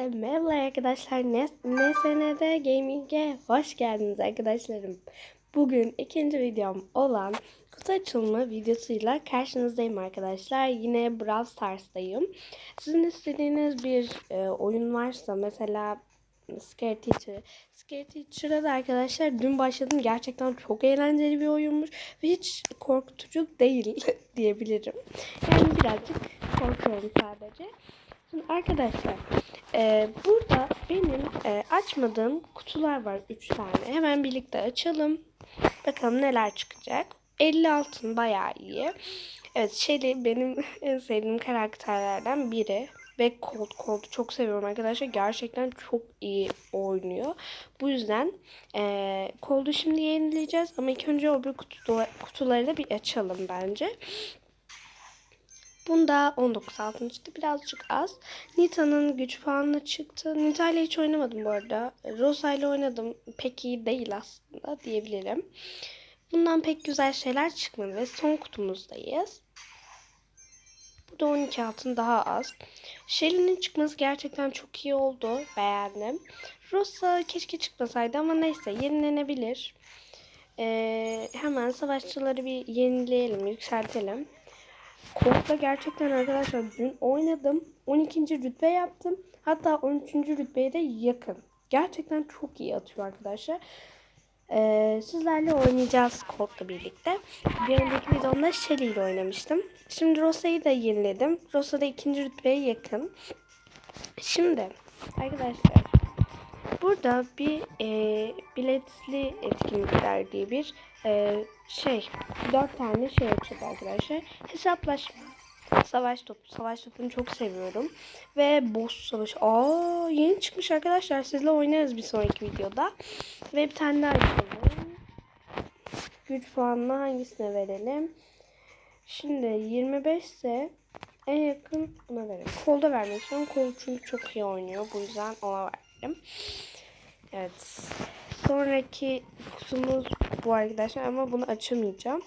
Herkese merhaba arkadaşlar. NSN'de Gaming'e hoş geldiniz arkadaşlarım. Bugün ikinci videom olan kutu açılımı videosuyla karşınızdayım arkadaşlar. Yine Brawl Stars'tayım. Sizin istediğiniz bir e, oyun varsa mesela Scare Teacher. Scare Teacher'a da arkadaşlar dün başladım. Gerçekten çok eğlenceli bir oyunmuş. Ve hiç korkutucu değil diyebilirim. Yani birazcık korkuyorum sadece. Şimdi arkadaşlar e, burada benim e, açmadığım kutular var 3 tane. Hemen birlikte açalım. Bakalım neler çıkacak. 50 altın bayağı iyi. Evet Shelly benim en sevdiğim karakterlerden biri. Ve Colt Colt'u çok seviyorum arkadaşlar. Gerçekten çok iyi oynuyor. Bu yüzden e, Colt'u şimdi yenileyeceğiz. Ama ilk önce o bir kutu, kutuları da bir açalım bence. Bunda 19 altın çıktı. Birazcık az. Nita'nın güç puanı çıktı. Nita ile hiç oynamadım bu arada. Rosa ile oynadım. Pek iyi değil aslında diyebilirim. Bundan pek güzel şeyler çıkmadı ve son kutumuzdayız. Burada 12 altın daha az. Shelly'nin çıkması gerçekten çok iyi oldu. Beğendim. Rosa keşke çıkmasaydı ama neyse yenilenebilir. Ee, hemen savaşçıları bir yenileyelim, yükseltelim. Korkla gerçekten arkadaşlar dün oynadım. 12. rütbe yaptım. Hatta 13. rütbeye de yakın. Gerçekten çok iyi atıyor arkadaşlar. Ee, sizlerle oynayacağız Colt'la birlikte. Bir önceki videomda Shelly ile oynamıştım. Şimdi Rosa'yı da yeniledim. Rosa da ikinci rütbeye yakın. Şimdi arkadaşlar burada bir e, biletli etkinlikler diye bir e, şey dört tane şey açıldı arkadaşlar. Hesaplaşma. Savaş topu. Savaş topunu çok seviyorum. Ve boss savaş. Aa yeni çıkmış arkadaşlar. Sizle oynarız bir sonraki videoda. Ve bir tane daha açalım. Güç puanını hangisine verelim? Şimdi 25 ise en yakın buna verelim. Kolda vermek istiyorum. Kol çünkü çok iyi oynuyor. Bu yüzden ona verdim. Evet. Sonraki kutumuz bu arkadaşlar ama bunu açamayacağım.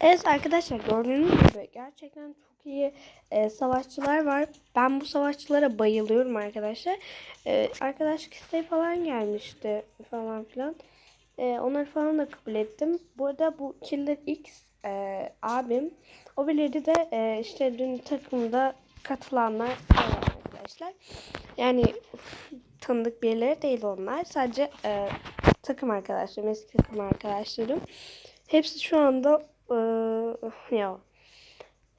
Evet arkadaşlar gördüğünüz gibi gerçekten çok iyi e, savaşçılar var. Ben bu savaşçılara bayılıyorum arkadaşlar. E, arkadaşlık isteği falan gelmişti falan filan. E, onları falan da kabul ettim. Bu arada bu Killer X e, abim. O birileri de e, işte dün takımda katılanlar arkadaşlar. Yani tanıdık birileri değil onlar. Sadece e, takım arkadaşlarım, eski takım arkadaşlarım. Hepsi şu anda e, ya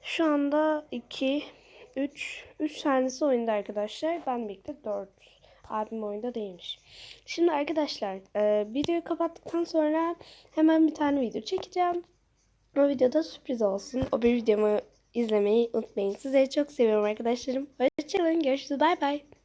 şu anda 2 3 3 tanesi oyunda arkadaşlar. Ben birlikte 4. Abim oyunda değilmiş. Şimdi arkadaşlar e, videoyu kapattıktan sonra hemen bir tane video çekeceğim. O videoda sürpriz olsun. O bir videomu izlemeyi unutmayın. Sizleri çok seviyorum arkadaşlarım. Hoşçakalın. Görüşürüz. Bay bay.